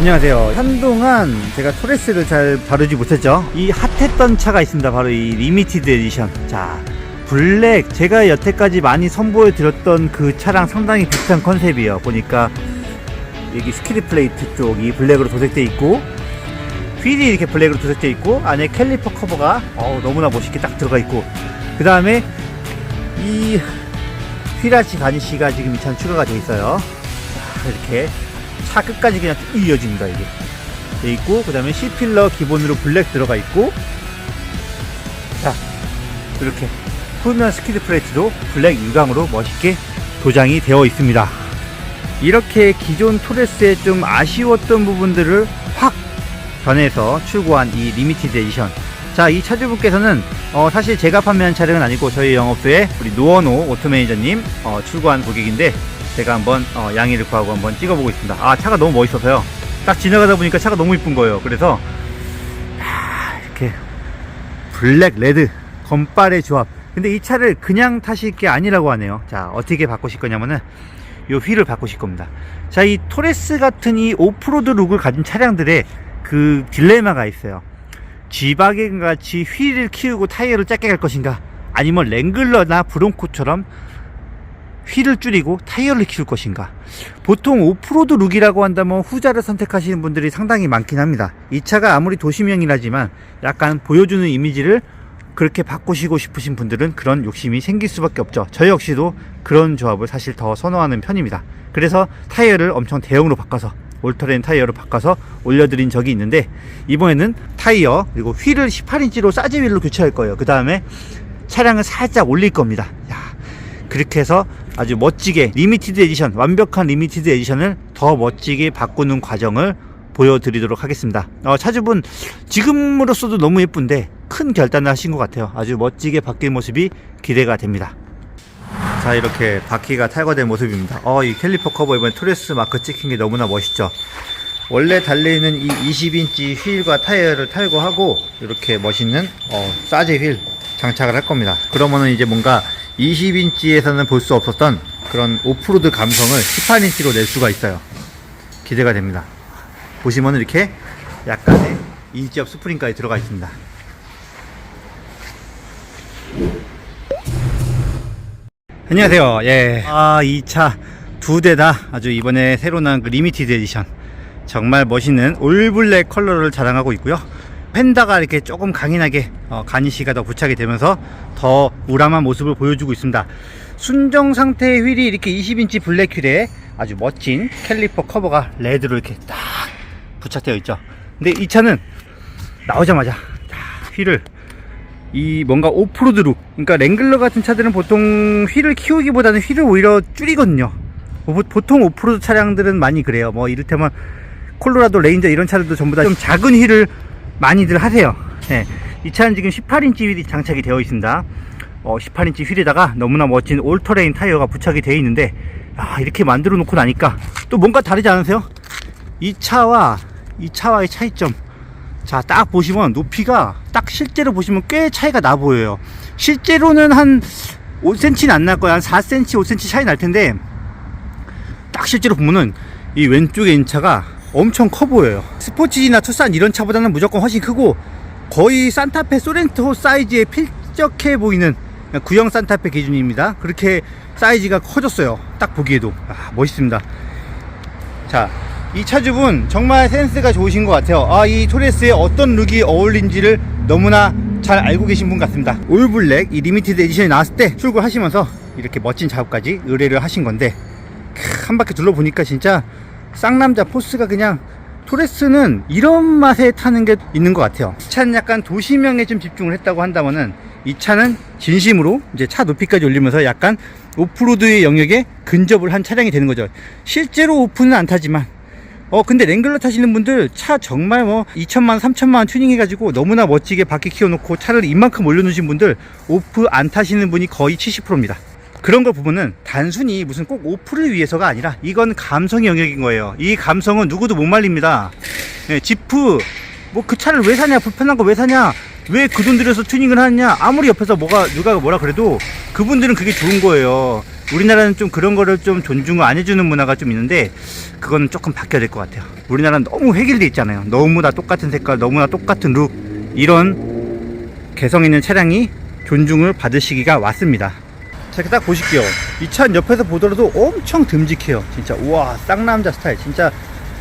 안녕하세요. 한동안 제가 토레스를 잘 바르지 못했죠. 이 핫했던 차가 있습니다. 바로 이 리미티드 에디션. 자, 블랙. 제가 여태까지 많이 선보여 드렸던 그 차랑 상당히 비슷한 컨셉이에요. 보니까 여기 스키드 플레이트 쪽이 블랙으로 도색돼 있고 휠이 이렇게 블랙으로 도색돼 있고 안에 캘리퍼 커버가 어우, 너무나 멋있게 딱 들어가 있고 그 다음에 이 휠아치 가니쉬가 지금 이 차는 추가가 돼 있어요. 자, 이렇게 차 끝까지 그냥 쭉 이어집니다 이게. 돼 있고 그 다음에 C필러 기본으로 블랙 들어가 있고. 자 이렇게 후면 스키드 플레이트도 블랙 유광으로 멋있게 도장이 되어 있습니다. 이렇게 기존 토레스에 좀 아쉬웠던 부분들을 확 변해서 출고한 이 리미티드 에디션. 자 이 차주분께서는 어, 사실 제가 판매한 차량은 아니고 저희 영업소에 우리 노원호 오토매니저님 어, 출고한 고객인데 제가 한번 어, 양해를 구하고 한번 찍어보고 있습니다. 아 차가 너무 멋있어서요. 딱 지나가다 보니까 차가 너무 이쁜 거예요. 그래서 야, 이렇게 블랙 레드 건빨의 조합. 근데 이 차를 그냥 타실 게 아니라고 하네요. 자 어떻게 바꾸실 거냐면은 요 휠을 바꾸실 겁니다. 자 이 토레스 같은 이 오프로드 룩을 가진 차량들의 그 딜레마가 있어요. G바겐 같이 휠을 키우고 타이어를 짧게 갈 것인가 아니면 랭글러나 브론코처럼 휠을 줄이고 타이어를 키울 것인가? 보통 오프로드 룩이라고 한다면 후자를 선택하시는 분들이 상당히 많긴 합니다. 이 차가 아무리 도시명이라지만 약간 보여주는 이미지를 그렇게 바꾸시고 싶으신 분들은 그런 욕심이 생길 수밖에 없죠. 저 역시도 그런 조합을 사실 더 선호하는 편입니다. 그래서 타이어를 엄청 대형으로 바꿔서 올터렌 타이어로 바꿔서 올려드린 적이 있는데 이번에는 타이어 그리고 휠을 18인치로 사제 휠로 교체할 거예요. 그 다음에 차량을 살짝 올릴 겁니다. 야, 그렇게 해서 아주 멋지게 리미티드 에디션 완벽한 리미티드 에디션을 더 멋지게 바꾸는 과정을 보여드리도록 하겠습니다. 어, 차주분 지금으로서도 너무 예쁜데 큰 결단을 하신 것 같아요. 아주 멋지게 바뀐 모습이 기대가 됩니다. 자 이렇게 바퀴가 탈거된 모습입니다. 어 이 캘리퍼 커버 이번에 토레스 마크 찍힌 게 너무나 멋있죠. 원래 달려있는 이 20인치 휠과 타이어를 탈거하고 이렇게 멋있는 어, 사제 휠 장착을 할 겁니다. 그러면은 이제 뭔가 20인치에서는 볼 수 없었던 그런 오프로드 감성을 18인치로 낼 수가 있어요 기대가 됩니다 보시면 이렇게 약간의 인지업 스프링까지 들어가 있습니다 안녕하세요. 예. 아, 이차두 대 다 아주 이번에 새로 나온 그 리미티드 에디션. 정말 멋있는 올블랙 컬러를 자랑하고 있고요. 펜다가 이렇게 조금 강인하게 어, 가니쉬가 더 부착이 되면서 더 우람한 모습을 보여주고 있습니다. 순정 상태의 휠이 이렇게 20인치 블랙 휠에 아주 멋진 캘리퍼 커버가 레드로 이렇게 딱 부착되어 있죠. 근데 이 차는 나오자마자 자, 휠을 이 뭔가 오프로드 룩 그러니까 랭글러 같은 차들은 보통 휠을 키우기보다는 휠을 오히려 줄이거든요 보- 보통 오프로드 차량들은 많이 그래요 뭐 이를테면 콜로라도 레인저 이런 차들도 전부 다 좀 작은 휠을 많이들 하세요 예, 이 차는 지금 18인치 휠이 장착이 되어 있습니다 어, 18인치 휠에다가 너무나 멋진 올터레인 타이어가 부착이 되어 있는데 아, 이렇게 만들어 놓고 나니까 또 뭔가 다르지 않으세요? 이 차와 이 차와의 차이점 자, 딱 보시면 높이가 딱 실제로 보시면 꽤 차이가 나 보여요. 실제로는 한 5cm는 안 날 거야. 한 4cm, 5cm 차이 날 텐데 딱 실제로 보면은 이 왼쪽에 있는 차가 엄청 커 보여요. 스포츠지나 투싼 이런 차보다는 무조건 훨씬 크고 거의 산타페 소렌토 사이즈에 필적해 보이는 구형 산타페 기준입니다. 그렇게 사이즈가 커졌어요. 딱 보기에도 아, 멋있습니다. 자, 이 차주분 정말 센스가 좋으신 것 같아요. 아, 이 토레스에 어떤 룩이 어울린지를 너무나 잘 알고 계신 분 같습니다. 올블랙 이 리미티드 에디션이 나왔을 때 출고하시면서 이렇게 멋진 작업까지 의뢰를 하신 건데 크, 한 바퀴 둘러보니까 진짜 쌍남자 포스가 그냥 토레스는 이런 맛에 타는 게 있는 것 같아요. 이 차는 약간 도시명에 좀 집중을 했다고 한다면은 이 차는 진심으로 이제 차 높이까지 올리면서 약간 오프로드의 영역에 근접을 한 차량이 되는 거죠. 실제로 오프는 안 타지만 어 근데 랭글러 타시는 분들 차 정말 뭐 2천만 3천만 원 튜닝 해가지고 너무나 멋지게 바퀴 키워놓고 차를 이만큼 올려놓으신 분들 오프 안 타시는 분이 거의 70%입니다 그런 걸 보면은 단순히 무슨 꼭 오프를 위해서가 아니라 이건 감성의 영역인 거예요 이 감성은 누구도 못 말립니다 예, 지프 뭐 그 차를 왜 사냐 불편한 거 왜 사냐 왜 그 돈 들여서 튜닝을 하느냐 아무리 옆에서 뭐가 누가 뭐라 그래도 그분들은 그게 좋은 거예요 우리나라는 좀 그런 거를 좀 존중을 안 해주는 문화가 좀 있는데 그거는 조금 바뀌어야 될 것 같아요. 우리나라는 너무 획일돼 있잖아요. 너무나 똑같은 색깔, 너무나 똑같은 룩 이런 개성 있는 차량이 존중을 받을 시기가 왔습니다. 자, 이렇게 딱 보실게요. 이 차는 옆에서 보더라도 엄청 듬직해요. 진짜 우와 쌍남자 스타일. 진짜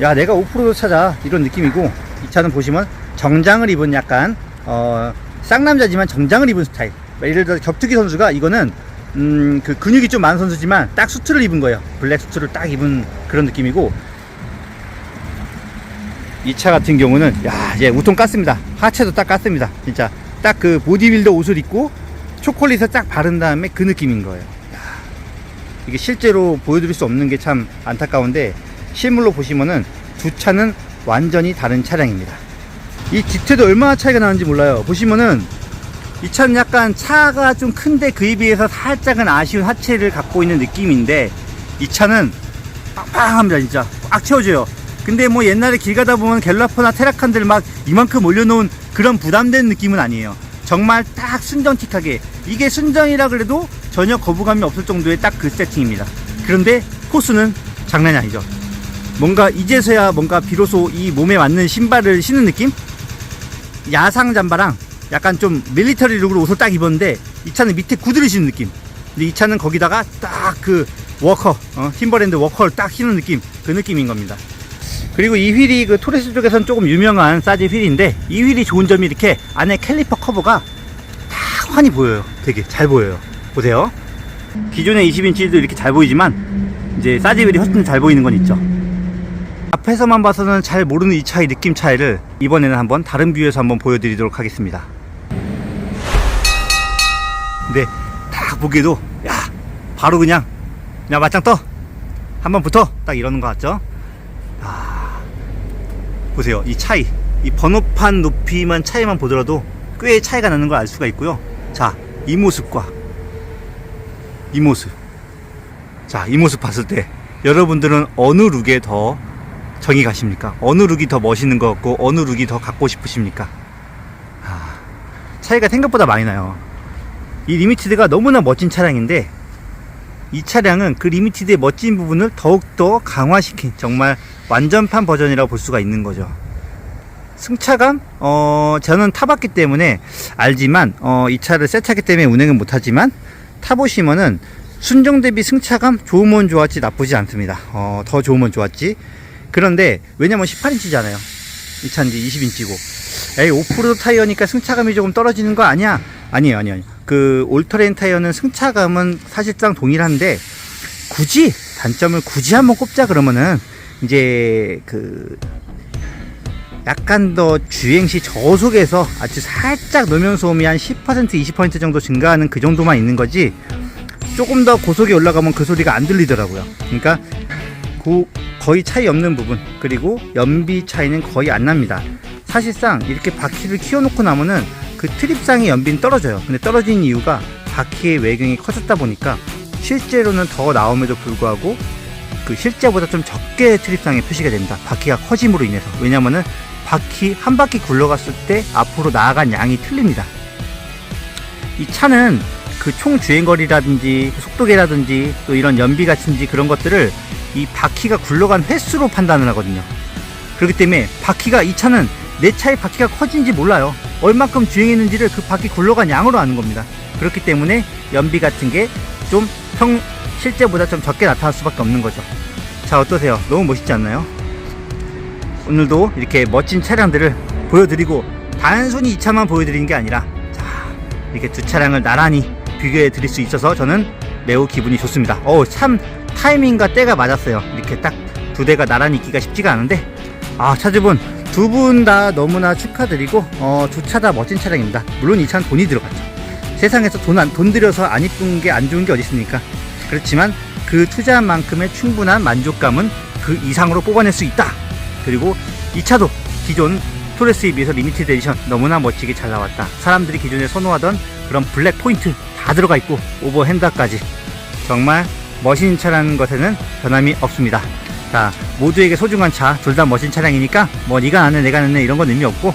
야 내가 오프로드 찾아 이런 느낌이고 이 차는 보시면 정장을 입은 약간 어 쌍남자지만 정장을 입은 스타일. 예를 들어 격투기 선수가 이거는 음, 그 근육이 좀 많은 선수지만 딱 수트를 입은 거예요. 블랙 수트를 딱 입은 그런 느낌이고 이 차 같은 경우는 야, 이제 우통 깠습니다. 하체도 딱 깠습니다. 진짜 딱 그 보디빌더 옷을 입고 초콜릿을 딱 바른 다음에 그 느낌인 거예요. 야, 이게 실제로 보여드릴 수 없는 게 참 안타까운데 실물로 보시면은 두 차는 완전히 다른 차량입니다. 이 뒤태도 얼마나 차이가 나는지 몰라요. 보시면은 이 차는 약간 차가 좀 큰데 그에 비해서 살짝은 아쉬운 하체를 갖고 있는 느낌인데 이 차는 빵빵합니다 진짜 꽉 채워져요 근데 뭐 옛날에 길 가다 보면 갤러퍼나 테라칸들 막 이만큼 올려놓은 그런 부담된 느낌은 아니에요 정말 딱 순정틱하게. 이게 순정이라 그래도 전혀 거부감이 없을 정도의 딱 그 세팅입니다. 그런데 코스는 장난이 아니죠. 뭔가 이제서야 뭔가 비로소 이 몸에 맞는 신발을 신는 느낌? 야상 잠바랑 약간 좀 밀리터리 룩으로 옷을 딱 입었는데 이 차는 밑에 구두를 신는 느낌. 근데 이 차는 거기다가 딱 그 워커 어, 팀버랜드 워커를 딱 신는 느낌. 그 느낌인 겁니다 그리고 이 휠이 그 토레스 쪽에선 조금 유명한 사지 휠인데 이 휠이 좋은 점이 이렇게 안에 캘리퍼 커버가 다 환히 보여요. 되게 잘 보여요. 보세요. 기존의 20인치도 이렇게 잘 보이지만 이제 사지 휠이 훨씬 잘 보이는 건 있죠. 앞에서만 봐서는 잘 모르는 이 차의 느낌 차이를 이번에는 한번 다른 뷰에서 한번 보여드리도록 하겠습니다. 근데 딱 보기에도 야 바로 그냥 야 맞짱 떠! 한번 붙어! 딱 이러는 것 같죠? 아 보세요 이 차이 이 번호판 높이만 차이만 보더라도 꽤 차이가 나는 걸 알 수가 있고요. 자 이 모습과 이 모습 자 이 모습 봤을 때 여러분들은 어느 룩에 더 정이 가십니까? 어느 룩이 더 멋있는 것 같고 어느 룩이 더 갖고 싶으십니까? 아, 차이가 생각보다 많이 나요. 이 리미티드가 너무나 멋진 차량인데 이 차량은 그 리미티드의 멋진 부분을 더욱더 강화시킨 정말 완전판 버전이라고 볼 수가 있는 거죠. 승차감? 어, 저는 타봤기 때문에 알지만, 어, 이 차를 새 차기 때문에 운행은 못하지만, 타보시면은 순정 대비 승차감 좋으면 좋았지 나쁘지 않습니다. 어, 더 좋으면 좋았지. 그런데 왜냐면 18인치잖아요. 이 차는 이제 20인치고. 에이 오프로드 타이어니까 승차감이 조금 떨어지는 거 아니야? 아니에요, 아니에요. 그 올터레인 타이어는 승차감은 사실상 동일한데 굳이 단점을 굳이 한번 꼽자 그러면은 이제 그 약간 더 주행시 저속에서 아주 살짝 노면 소음이 한 10% 20% 정도 증가하는 그 정도만 있는 거지 조금 더 고속에 올라가면 그 소리가 안 들리더라고요. 그러니까 고, 거의 차이 없는 부분 그리고 연비 차이는 거의 안 납니다. 사실상 이렇게 바퀴를 키워놓고 나면은 그 트립상의 연비는 떨어져요. 근데 떨어진 이유가 바퀴의 외경이 커졌다 보니까 실제로는 더 나옴에도 불구하고 그 실제보다 좀 적게 트립상에 표시가 됩니다. 바퀴가 커짐으로 인해서 왜냐면은 바퀴 한 바퀴 굴러갔을 때 앞으로 나아간 양이 틀립니다. 이 차는 그 총 주행거리라든지 속도계라든지 또 이런 연비 같은지 그런 것들을 이 바퀴가 굴러간 횟수로 판단을 하거든요. 그렇기 때문에 바퀴가 이 차는 내 차의 바퀴가 커진지 몰라요. 얼만큼 주행했는지를 그 바퀴 굴러간 양으로 아는 겁니다. 그렇기 때문에 연비 같은 게 좀 평 실제보다 좀 적게 나타날 수밖에 없는 거죠. 자 어떠세요? 너무 멋있지 않나요? 오늘도 이렇게 멋진 차량들을 보여드리고 단순히 이 차만 보여드리는 게 아니라 자 이렇게 두 차량을 나란히 비교해 드릴 수 있어서 저는 매우 기분이 좋습니다. 어참 타이밍과 때가 맞았어요. 이렇게 딱 두 대가 나란히 있기가 쉽지가 않은데 아 차주분 두 분 다 너무나 축하드리고 어, 두 차 다 멋진 차량입니다. 물론 이 차는 돈이 들어갔죠. 세상에서 돈, 안, 돈 들여서 안 이쁜 게 안 좋은 게 어디 있습니까? 그렇지만 그 투자만큼의 충분한 만족감은 그 이상으로 뽑아낼 수 있다. 그리고 이 차도 기존 토레스에 비해서 리미티드 에디션 너무나 멋지게 잘 나왔다. 사람들이 기존에 선호하던 그런 블랙 포인트 다 들어가 있고 오버 핸다까지 정말 멋진 차라는 것에는 변함이 없습니다. 자, 모두에게 소중한 차, 둘 다 멋진 차량이니까 뭐 네가 나네 내가 나네 이런 건 의미 없고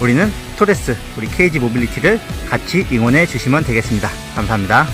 우리는 토레스, 우리 KG 모빌리티를 같이 응원해 주시면 되겠습니다. 감사합니다.